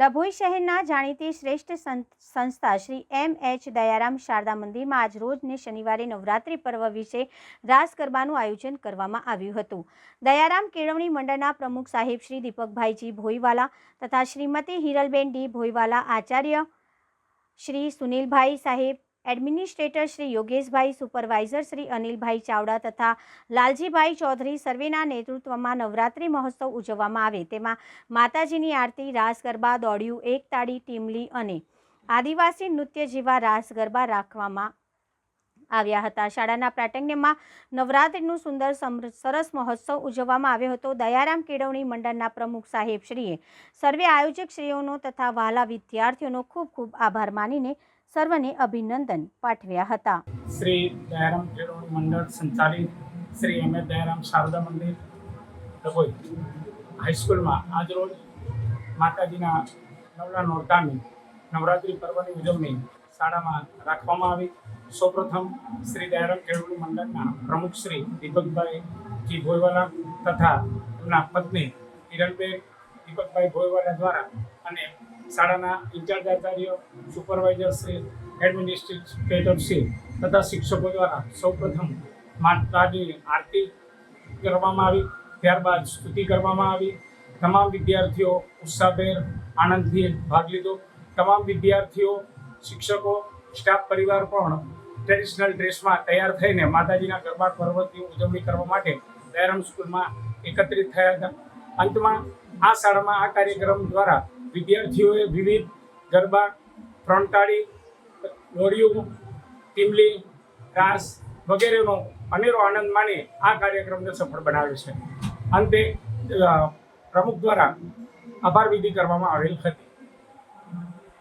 ડભોઈ શહેરના જાણીતી શ્રેષ્ઠ સંસ્થા શ્રી એમ એચ દયારામ શારદા મંદિરમાં આજ રોજને શનિવારે નવરાત્રિ પર્વ વિશે રાસ ગરબાનું આયોજન કરવામાં આવ્યું હતું. દયારામ કેળવણી મંડળના પ્રમુખ સાહેબ શ્રી દીપકભાઈજી ભોઈવાલા તથા શ્રીમતી હિરલબેન ડી ભોઈવાલા આચાર્ય શ્રી સુનિલભાઈ સાહેબ એડમિનિસ્ટ્રેટર શ્રી યોગેશભાઈ, સુપરવાઇઝર શ્રી અનિલભાઈ ચાવડા તથા લાલજીભાઈ ચૌધરી સર્વેના નેતૃત્વમાં નવરાત્રિ મહોત્સવ ઉજવવામાં આવે. તેમાં માતાજીની આરતી, રાસ ગરબા, દોડ્યું, એક તાળી, ટીમલી અને આદિવાસી નૃત્ય જેવા રાસ ગરબા રાખવામાં આવ્યા હતા. શાળાના પ્રાટંગ્યમાં નવરાત્રિનું સુંદર સરસ મહોત્સવ ઉજવવામાં આવ્યો હતો. દયારામ કેળવણી મંડળના પ્રમુખ સાહેબ શ્રીએ સર્વે આયોજક શ્રીઓનો તથા વહાલા વિદ્યાર્થીઓનો ખૂબ ખૂબ આભાર માનીને સર્વને અભિનંદન પાઠવ્યા હતા. શ્રી દયારામ કેળવણી મંડળ સંચાલિત શ્રી એમ. એ. દયારામ શારદા મંદિર ડભોઈ હાઈસ્કૂલમાં આજરોજ માતાજીના નવલા નોરતાની નવરાત્રિ પર્વની ઉજવણી શાળામાં રાખવામાં આવી. સૌપ્રથમ શ્રી દયારામ ખેડૂત મંડળના પ્રમુખ શ્રી દીપકભાઈ જી ભોયવાલા તથા એમના પત્ની હિરણબેન દીપકભાઈ ભોયવાલા દ્વારા અને શાળાના in charge Acharya, supervisor Shri administrator Shri તથા શિક્ષકો દ્વારા સૌપ્રથમ માતાજીની આરતી કરવામાં આવી. ત્યારબાદ સ્તુતિ કરવામાં આવી. તમામ વિદ્યાર્થીઓ ઉત્સાહભેર આનંદથી ભાગ લીધો. તમામ વિદ્યાર્થીઓ શિક્ષકો, સ્ટાફ પરિવાર પણ ટ્રેડિશનલ ડ્રેસમાં તૈયાર થઈને માતાજીના ગરબા, પર્વતની ઉજવણી કરવા માટે દયારામ સ્કૂલમાં એકત્રિત થયા હતા. અંતમાં આ શાળામાં આ કાર્યક્રમ દ્વારા વિદ્યાર્થીઓએ વિવિધ ગરબા ફ્રોન્ટાળી દોડિયું, ટીમલી, રાસ વગેરેનો અનેરો આનંદ માણી આ કાર્યક્રમને સફળ બનાવ્યો છે. અંતે પ્રમુખ દ્વારા આભાર વિધિ કરવામાં આવેલ હતી.